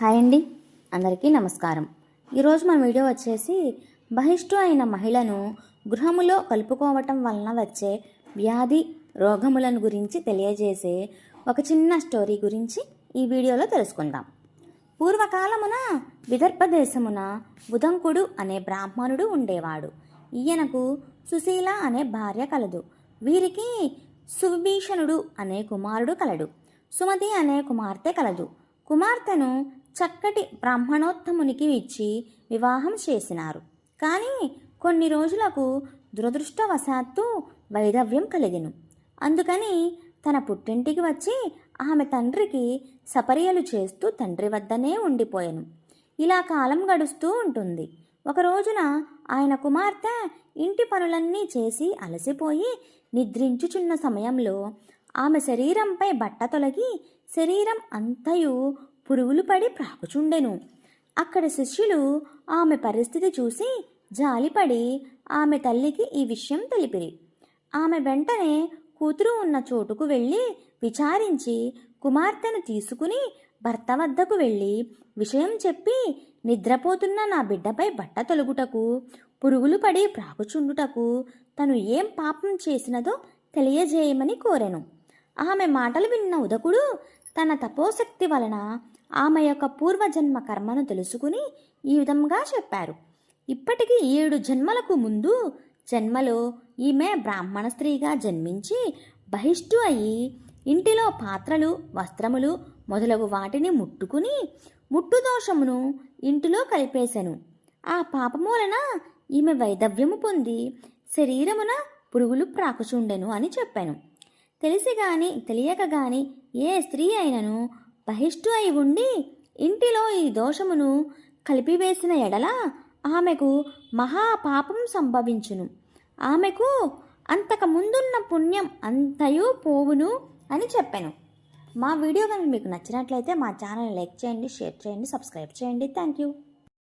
Hi అండి. అందరికీ నమస్కారం. ఈరోజు మన వీడియో వచ్చేసి బహిష్టు అయిన మహిళను గృహములో కలుపుకోవటం వలన వచ్చే వ్యాధి రోగములను గురించి తెలియజేసే ఒక చిన్న స్టోరీ గురించి ఈ వీడియోలో తెలుసుకుందాం. పూర్వకాలమున విదర్భ దేశమున బుధంకుడు అనే బ్రాహ్మణుడు ఉండేవాడు. ఈయనకు సుశీల అనే భార్య కలదు. వీరికి సువిభీషణుడు అనే కుమారుడు కలడు. సుమతి అనే కుమార్తె కలదు. కుమార్తెను చక్కటి బ్రాహ్మణోత్తమునికి ఇచ్చి వివాహం చేసినారు. కానీ కొన్ని రోజులకు దురదృష్టవశాత్తు వైధవ్యం కలిగెను. అందుకని తన పుట్టింటికి వచ్చి ఆమె తండ్రికి సపర్యలు చేస్తూ తండ్రి వద్దనే ఉండిపోయాను. ఇలా కాలం గడుస్తూ ఉంటుంది. ఒక రోజున ఆయన కుమార్తె ఇంటి పనులన్నీ చేసి అలసిపోయి నిద్రించుచున్న సమయంలో ఆమె శరీరంపై బట్ట తొలగి శరీరం అంతయు పురుగులు పడి ప్రాకుచుండెను. అక్కడ శిష్యులు ఆమె పరిస్థితి చూసి జాలిపడి ఆమె తల్లికి ఈ విషయం తెలిపిరి. ఆమె వెంటనే కూతురు ఉన్న చోటుకు వెళ్ళి విచారించి కుమార్తెను తీసుకుని భర్త వద్దకు వెళ్ళి విషయం చెప్పి నిద్రపోతున్న నా బిడ్డపై బట్ట తొలుగుటకు పురుగులు పడి ప్రాకుచుండుటకు తను ఏం పాపం చేసినదో తెలియజేయమని కోరెను. ఆమె మాటలు విన్న ఉదకుడు తన తపోశక్తి వలన ఆమె యొక్క పూర్వజన్మ కర్మను తెలుసుకుని ఈ విధంగా చెప్పారు. ఇప్పటికీ ఏడు జన్మలకు ముందు జన్మలో ఈమె బ్రాహ్మణ స్త్రీగా జన్మించి బహిష్టు అయి ఇంటిలో పాత్రలు వస్త్రములు మొదలగు వాటిని ముట్టుకుని ముట్టు దోషమును ఇంటిలో కలిపేశాను ఆ పాపమూలన ఈమె వైదవ్యము పొంది శరీరమున పురుగులు ప్రాకుచుండెను అని చెప్పాను. తెలిసి గాని తెలియక గాని ఏ స్త్రీ అయినను బహిష్టు అయి ఉండి ఇంటిలో ఈ దోషమును కలిపివేసిన ఎడల ఆమెకు మహాపాపం సంభవించును. ఆమెకు అంతకు ముందున్న పుణ్యం అంతయు పోవును అని చెప్పాను. మా వీడియో కనుక మీకు నచ్చినట్లయితే మా ఛానల్ లైక్ చేయండి షేర్ చేయండి సబ్స్క్రైబ్ చేయండి. Thank you.